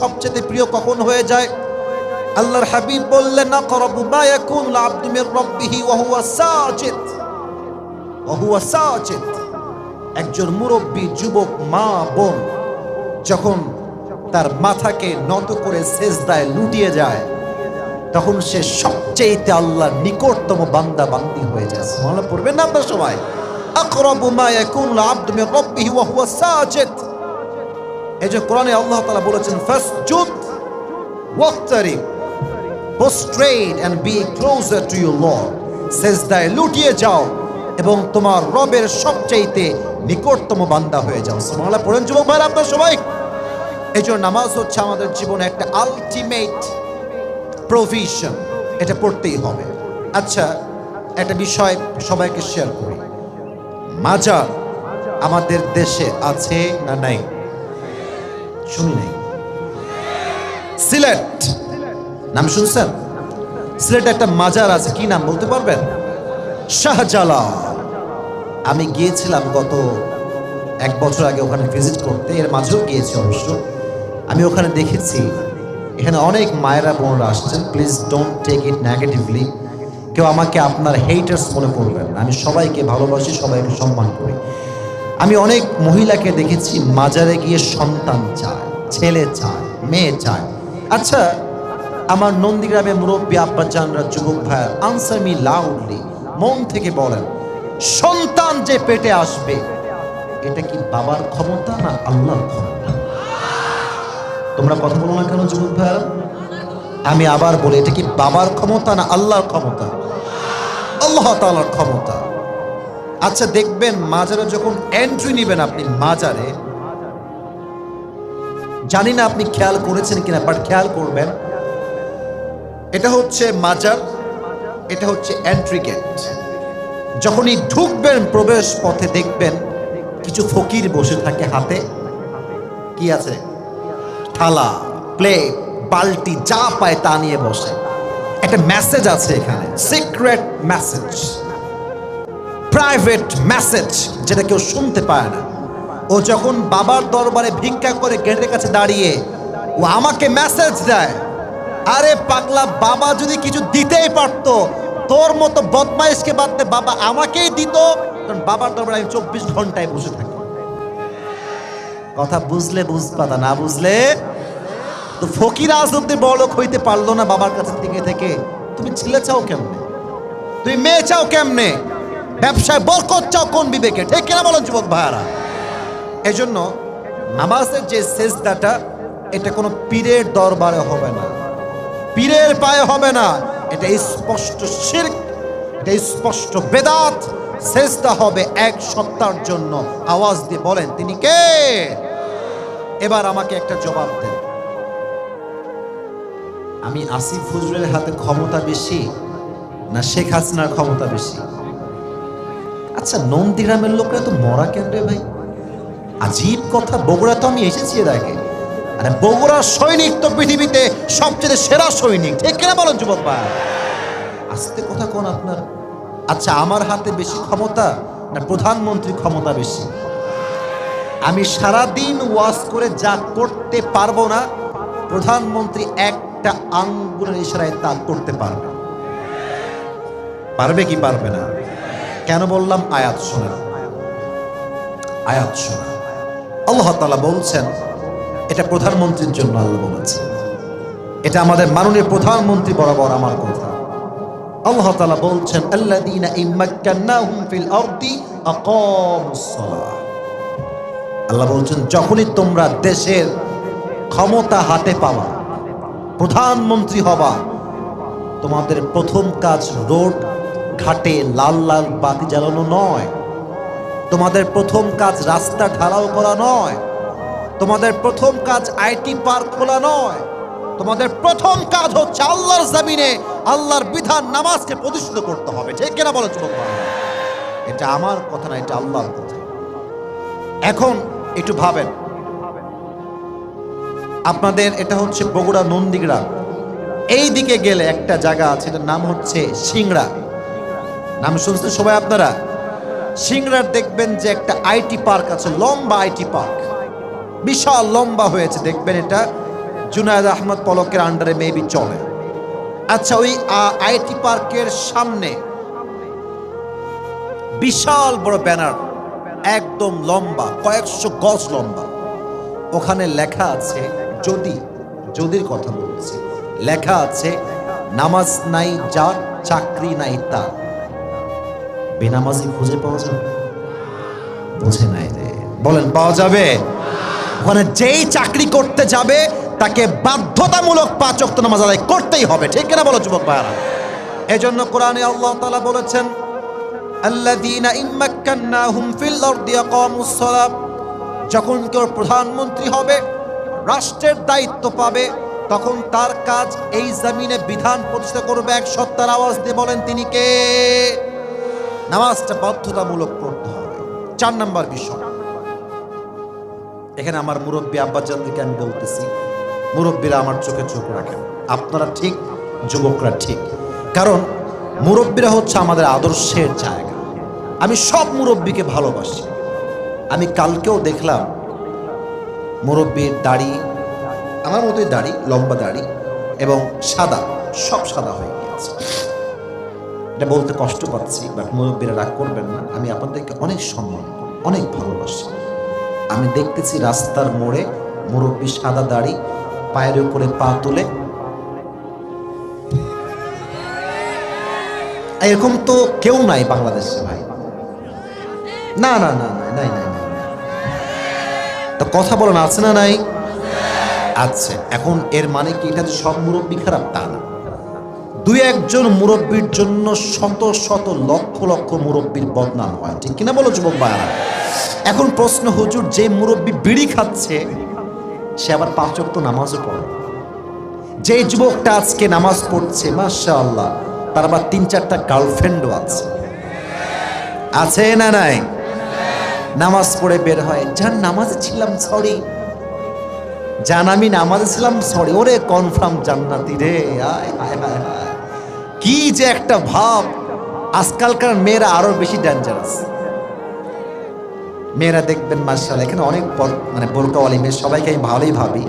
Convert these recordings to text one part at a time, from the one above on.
সবচেয়ে প্রিয় কখন হয়ে যায়? আল্লাহর হাবিব বললেন না করবু মা ইয়াকুন রাব্বিহি ওয়া হুয়া সাজিদ। ওয়া একজন মুরব্বী যুবক মা, বোন, যখন তার মাথাকে নত করে সেজদায় লুটিয়ে যায়, তখন সে সবচেয়েতে আল্লাহর নিকটতম বান্দা বান্দি হয়ে যায়। মনে পড়বেন না আপনার সবাই আকরাবু মা ইয়াকুন মির রাব্বিহি ওয়া হুয়া সাজিদ। এই যে কোরআনে আল্লাহ তালা বলেছেন, ফাসজুদ ওয়াক্তারিব prostrate and be closer to your Lord সেজদায় লুটিয়ে যাও এবং তোমার রবের সবচাইতে নিকটতম বান্দা হয়ে যাও। সুবহানাল্লাহ, পড়েন যুবক ভাইরা আপনার সবাই। এই জন্য নামাজ হচ্ছে আমাদের জীবনে একটা আলটিমেট প্রভিশন এটা পড়তেই হবে। আচ্ছা একটা বিষয় সবাইকে শেয়ার করি। মাজার আমাদের দেশে আছে না নাই? শুনি নাই। সিলেট। নাম শুনছেন? সিলেটে একটা মাজার আছে, কি নাম বলতে পারবেন? শাহজালাল। আমি গিয়েছিলাম গত এক বছর আগে ওখানে ভিজিট করতে, এর মাঝেও গিয়েছি অবশ্য। আমি ওখানে দেখেছি, এখানে অনেক মায়েরা, বোনরা আসছেন। Please don't take it negatively কেউ আমাকে আপনার হেইটার্স মনে করবেন আমি সবাইকে ভালোবাসি, সবাইকে সম্মান করি। আমি অনেক মহিলাকে দেখেছি মাজারে গিয়ে সন্তান চায়, ছেলে চায়, মেয়ে চায়। আচ্ছা আমার নন্দীগ্রামে মুরব্বী আব্বা চানরা যুবক ভাইয়ার আনসার মি লাউডলি মন থেকে বলেন, সন্তান যে পেটে আসবে, এটা কি বাবার ক্ষমতা না আল্লাহর ক্ষমতা? তোমরা কথা বলো না কেন, যুবক ভাইয়ার? আমি আবার বলি, এটা কি বাবার ক্ষমতা না আল্লাহর ক্ষমতা? আল্লাহ তাআলার ক্ষমতা। আচ্ছা দেখবেন মাজারে যখন এন্ট্রি নেবেন আপনি মাজারে, জানি না আপনি খেয়াল করেছেন কিনা বাট খেয়াল করবেন, এটা হচ্ছে মাজার, এটা হচ্ছে এন্ট্রি গেট যখনই ঢুকবেন প্রবেশ পথে দেখবেন কিছু ফকির বসে থাকে হাতে। কি আছে? থালা প্লেট বালতি, যা পায় তা নিয়ে বসে। একটা মেসেজ আছে এখানে সিক্রেট মেসেজ প্রাইভেট মেসেজ যেটা কেউ শুনতে পায় না। ও যখন বাবার দরবারে ভিক্ষা করে গেটের কাছে দাঁড়িয়ে ও আমাকে মেসেজ দেয়, আরে পাগলা, বাবা যদি কিছু দিতেই পারতো, তোর মতো বদমাইশকে বাদতে বাবা আমাকেই দিত। কারণ বাবার দরবারে আমি চব্বিশ ঘন্টায় বসে থাকি। কথা বুঝলে বুঝপাতা না বুঝলে তো ফকির আজ অব্দি বড়লোক হইতে পারল না বাবার কাছে থেকে থেকে। তুমি ছেলে চাও কেমনে? তুমি মেয়ে চাও কেমনে? ব্যবসায় বরকত চাও কোন বিবেকে? ঠিক কিনা বলো যুবক ভাইয়ারা? এই জন্য নামাজের যে সেজদাটা, এটা কোনো পীরের দরবারে হবে না। পীরের পায়ে হবে না। এটা স্পষ্ট শির্ক, এটা স্পষ্ট বেদাত। সেজদা হবে এক সত্তার জন্য। আওয়াজ দিয়ে বলেন, তিনি কে? এবার আমাকে একটা জবাব দেন। আমি আসিফ ফজলের হাতে ক্ষমতা বেশি না শেখ হাসিনার ক্ষমতা বেশি? আচ্ছা নন্দীগ্রামের লোকরা তো মরা কেন রে ভাই? আজীব কথা, বগুড়া তো আমি এসেছি এর আগে। আরে, বগুড়ার সৈনিক তো পৃথিবীতে সবচেয়ে সেরা সৈনিক, ঠিক কিনা বলেন যুবক ভাই? আস্তে কথা কোন আপনার? আচ্ছা আমার হাতে বেশি ক্ষমতা না প্রধানমন্ত্রী ক্ষমতা বেশি? আমি সারা দিন ওয়াজ করে যা করতে পারব না, প্রধানমন্ত্রী একটা আঙ্গুলের ইশারায় তা করতে পারবে। পারবে কি পারবে না? কেন বললাম? আয়াত শোনা আয়াত শোনা আল্লাহ তালা বলছেন, এটা প্রধানমন্ত্রীর জন্য আল্লাহ বলেছেন। এটা আমাদের মাননীয় প্রধানমন্ত্রী বরাবর আমার কথা। আল্লাহ তালা বলছেন, আল্লাযীনা ইম্মাক্কান্নাহুম আল্লাহ বলছেন, যখনই তোমরা দেশের ক্ষমতা হাতে পাওয়া প্রধানমন্ত্রী হবা, তোমাদের প্রথম কাজ রোড ঘাটে লাল লাল বাতি জ্বালানো নয়। তোমাদের প্রথম কাজ রাস্তা ঢালাও করা নয়। তোমাদের প্রথম কাজ আইটি পার্ক খোলা নয়। তোমাদের প্রথম কাজ হচ্ছে আল্লাহর জমিনে আল্লাহর বিধান নামাজকে প্রতিষ্ঠিত করতে হবে। ঠিক কিনা বলো? এটা আমার কথা না, এটা আল্লাহর কথা। এখন একটু ভাবেন। আপনাদের এটা হচ্ছে বগুড়া নন্দীগ্রাম। এই দিকে গেলে একটা জায়গা আছে, এটার নাম হচ্ছে সিংড়া। নাম শুনছেন সবাই আপনারা? সিংড়ার দেখবেন যে একটা আইটি পার্ক আছে, লম্বা আইটি পার্ক। বিশাল লম্বা হয়েছে, দেখবেন এটা। জুনায়দ আহমদ পলকের আন্ডারে মেবি চলে। আচ্ছা ওই আইটি পার্কের সামনে বিশাল বড় ব্যানার, একদম লম্বা, কয়েকশো গজ লম্বা। ওখানে লেখা আছে, যদি, যদির কথা বলছি, লেখা আছে, নামাজ নাই যার, চাকরি নাই তার। বেনামাজি খুঁজে পাওয়া যাবে? বুঝে নাই রে। বলেন, পাওয়া যাবে? ওখানে যেই চাকরি করতে যাবে, তাকে বাধ্যতামূলক পাঁচ ওয়াক্ত নামাজ আদায় করতেই হবে। ঠিক কিনা বলো, যুবক ভাইয়ারা? এজন্য কোরআনে আল্লাহ তালা বলেছেন, আল্লাযীনা ইম্মাক্কান্নাহুম ফিল আরদি আকামুস সালাত। যখন কেউ প্রধানমন্ত্রী হবে, রাষ্ট্রের দায়িত্ব পাবে, তখন তার কাজ এই জমিনে বিধান প্রতিষ্ঠা করবে এক সত্তার আওয়াজ দিয়ে বলেন, তিনি কে? নামাজটা বাধ্যতামূলক করতে হবে। চার নাম্বার বিষয়। এখানে আমার মুরব্বী আব্বাজানদেরকে আমি বলতেছি, মুরব্বীরা আমার চোখে চোখ রাখেন। আপনারা ঠিক, যুবকরা ঠিক। কারণ মুরব্বীরা হচ্ছে আমাদের আদর্শের জায়গা। আমি সব মুরব্বীকে ভালোবাসি। আমি কালকেও দেখলাম, মুরব্বীর দাড়ি, আমার মতোই দাড়ি, লম্বা দাড়ি এবং সাদা, সব সাদা হয়ে এটা বলতে কষ্ট পাচ্ছি বাট মুরব্বীরা রাগ করবেন না। আমি আপনাদেরকে অনেক সম্মান অনেক ভালোবাসি। আমি দেখতেছি রাস্তার মোড়ে মুরব্বী সাদা দাড়ি, পায়ের উপরে পা তুলে। এরকম তো কেউ নাই বাংলাদেশে, ভাই। না না না না, নাই নাই নাই। তো কথা বলেন আছে না নাই? আচ্ছা এখন এর মানে কি? এটা সব মুরব্বী খারাপ, তা না। দুই একজন মুরব্বীর জন্য শত শত লক্ষ লক্ষ মুরব্বীর বদনাম হয়। ঠিক কিনা বলো, যুবক ভাইয়ারা? এখন প্রশ্ন, হুজুর, যে মুরব্বী বিড়ি খাচ্ছে, সে আবার পাঁচ ওয়াক্ত নামাজও পড়ে। যে যুবকটা আজকে নামাজ পড়ছে মাশা আল্লাহ তার আবার তিন চারটা গার্লফ্রেন্ডও আছে। আছে না নাই? নামাজ পড়ে বের হয়। যান নামাজে ছিলাম সরি জান, আমি নামাজে ছিলাম সরি ওরে কনফার্ম জান্নাতি রে। আয়, হায় হায় হায়। কি যে একটা ভাব। আজকালকার মেয়েরা আরও বেশি ডেঞ্জারাস মেয়েরা দেখবেন মার্শাল এখানে অনেক মানে বোরকাওয়ালি মেয়ে, সবাইকে আমি ভালোই ভাবি।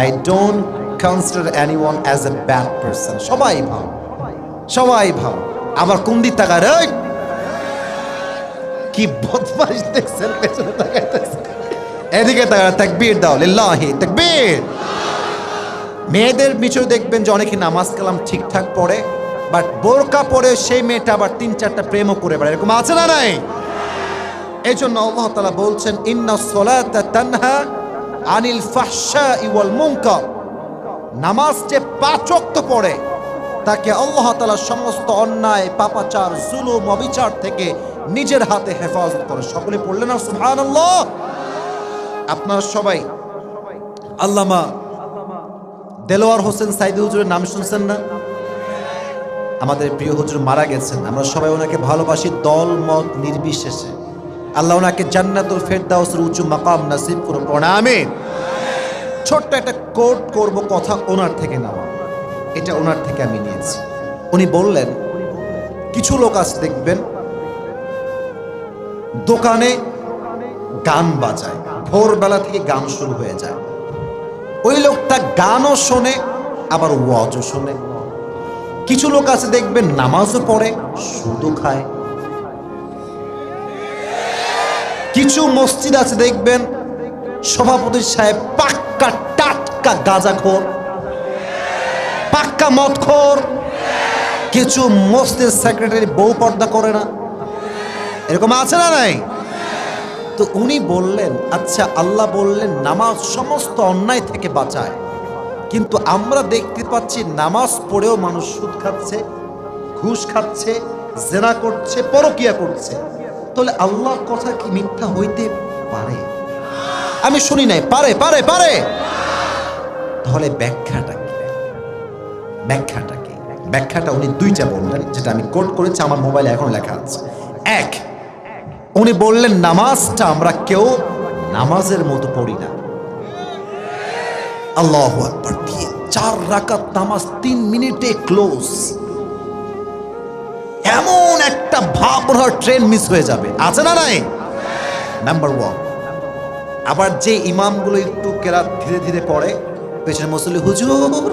I don't consider anyone as a bad person সবাই ভাব সবাই ভাব আবার কোন দিক এই! কি বদমাস দেখছেন, পেছনে এদিকে তাকার তাকবীর দাও, লিল্লাহি, তাকবীর! মেয়েদের পিছনে দেখবেন যে অনেকে নামাজ কালাম ঠিকঠাক পড়ে। বাট বোরকা পরে সেই মেয়েটা আবার তিন চারটা প্রেমও করে বেড়ায়। এরকম আছে না নাই? এই জন্য আল্লাহ তালা বলছেন, ইন্না তানহা আনিল ফাহশা ইওয়াল মুনকার। নামাজ যে পাঁচ ওয়াক্ত পড়ে, তাকে আল্লাহ তালা সমস্ত অন্যায়, পাপাচার, জুলুম, অবিচার থেকে নিজের হাতে হেফাজত করে। সকলে পড়লেন না? সুবহান আপনারা সবাই আল্লামা দেলোয়ার হোসেন সাইদি হুজুরের নাম শুনছেন না? আমাদের প্রিয় হুজুর মারা গেছেন। আমরা সবাই ওনাকে ভালোবাসি দল, মত, নির্বিশেষে। আল্লাহ ওনাকে জান্নাতুল ফেরদাউসের উঁচু মাকাম নাসিব করুন আমিন। ছোট্ট একটা কোট করব কথা ওনার থেকে নেওয়া। এটা ওনার থেকে আমি নিয়েছি। উনি বললেন, কিছু লোক আছে দেখবেন, দোকানে গান বাজায়। ভোরবেলা থেকে গান শুরু হয়ে যায়। ওই লোকটা গানও শোনে, আবার ওয়াজও শোনে। কিছু লোক আছে দেখবেন নামাজও পড়ে শুধু খায়। কিছু মসজিদ আছে দেখবেন, সভাপতি সাহেব পাক্কা টাটকা গাঁজাখোর পাক্কা মদখোর কিছু মসজিদ সেক্রেটারি বউ পর্দা করে না। এরকম আছে না নাই? তো উনি বললেন আচ্ছা আল্লাহ বললেন নামাজ সমস্ত অন্যায় থেকে বাঁচায়। কিন্তু আমরা দেখতে পাচ্ছি নামাজ পড়েও মানুষ সুদ খাচ্ছে, ঘুষ খাচ্ছে, জেনা করছে, পরকিয়া করছে। তাহলে আল্লাহর কথা কি মিথ্যা হইতে পারে? আমি শুনি নাই। পারে পারে পারে। তাহলে ব্যাখ্যাটা কি? ব্যাখ্যাটা কি? ব্যাখ্যাটা উনি দুইটা বললেন, যেটা আমি কোট করেছি, আমার মোবাইলে এখন লেখা আছে। এক, উনি বললেন, নামাজটা আমরা কেউ নামাজের মতো পড়ি না। আল্লাহ আকবার, দিয়ে চার রাকাত নামাজ তিন মিনিটে ক্লোজ। এমন একটা ভাব ওনার ট্রেন মিস হয়ে যাবে। আছে না নাই? নাম্বার ওয়ান আবার যে ইমামগুলো একটু কেরাত ধীরে ধীরে পড়ে, পেছনে মুসল্লি, হুজুর!